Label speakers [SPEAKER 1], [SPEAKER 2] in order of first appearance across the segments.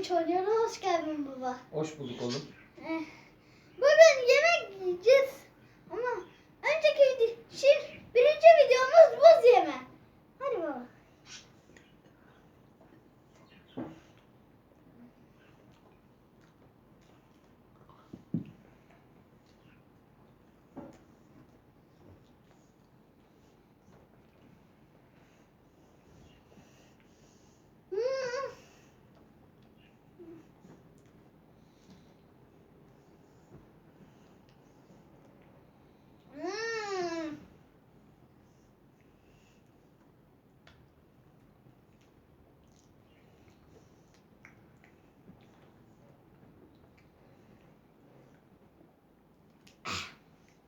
[SPEAKER 1] challenge oynuyoruz. Hoş geldin baba.
[SPEAKER 2] Hoş bulduk oğlum.
[SPEAKER 1] Eh, Bugün yemek yiyeceğiz. Ama önceki video, şimdi birinci videomuz buz yeme. Hadi baba. Hmm. Hmm.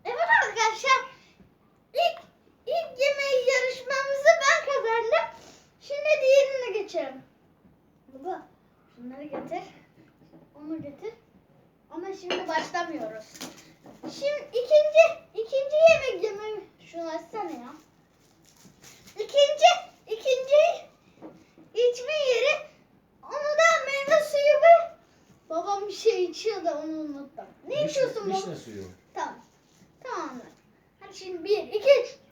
[SPEAKER 1] Evet arkadaşlar. İlk, ilk yemeği yarışmamızı ben kazandım. Şimdi diğerine geçelim. Baba şunları getir. Onu getir. Ama şimdi başlamıyoruz. Şimdi ikinci ikinci yemek yemeği şunu açsana ya. İkinci ikinci içme yeri onu da meyve suyu ve babam bir şey içiyor da onu unuttum. Ne içiyorsun baba?
[SPEAKER 2] Vişne suyu.
[SPEAKER 1] Tamam. Tamam. Hadi şimdi bir, iki, üç.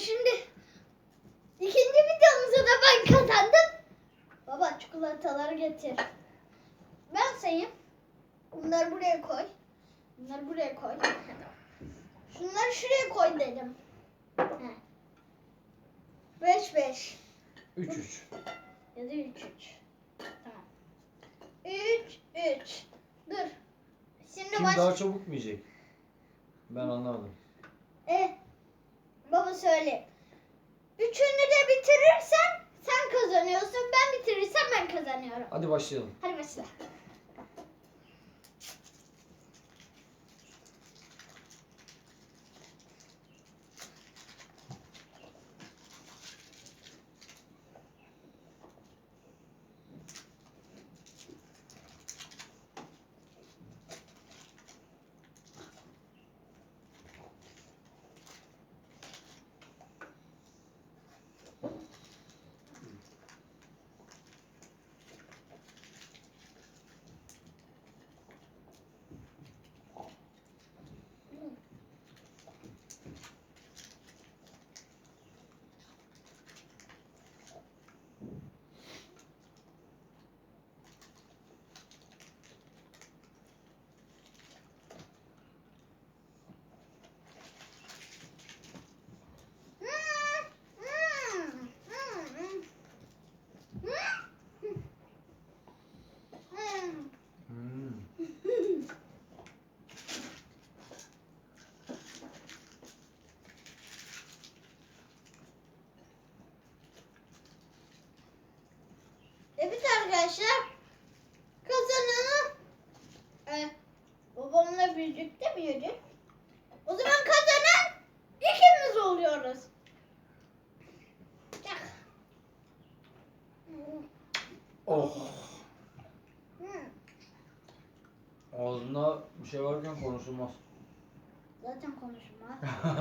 [SPEAKER 1] Şimdi ikinci videomuza da ben kazandım. Baba çikolataları getir. Ben sayayım. Bunları buraya koy. Bunları buraya koy. Şunları şuraya koy dedim. 5 5
[SPEAKER 2] 3 3.
[SPEAKER 1] ya da 3 3. Tamam. 3 3. Dur. Şimdi
[SPEAKER 2] Kim
[SPEAKER 1] baş...
[SPEAKER 2] daha çabuk mu yiyecek? Ben anlamadım.
[SPEAKER 1] E, baba söyle. Üçünü de bitirirsen sen kazanıyorsun. Ben bitirirsem ben kazanıyorum.
[SPEAKER 2] Hadi başlayalım.
[SPEAKER 1] Hadi başla. Hmm, hmm, hmm, hmm. Hmm.
[SPEAKER 2] Hmm.
[SPEAKER 1] Evet arkadaşlar. Kazananı e, babamla birlikte mi yedi? O zaman kazanan ikimiz oluyoruz.
[SPEAKER 2] Oh.
[SPEAKER 1] Hmm.
[SPEAKER 2] Ağzında bir şey varken konuşulmaz.
[SPEAKER 1] Zaten konuşma.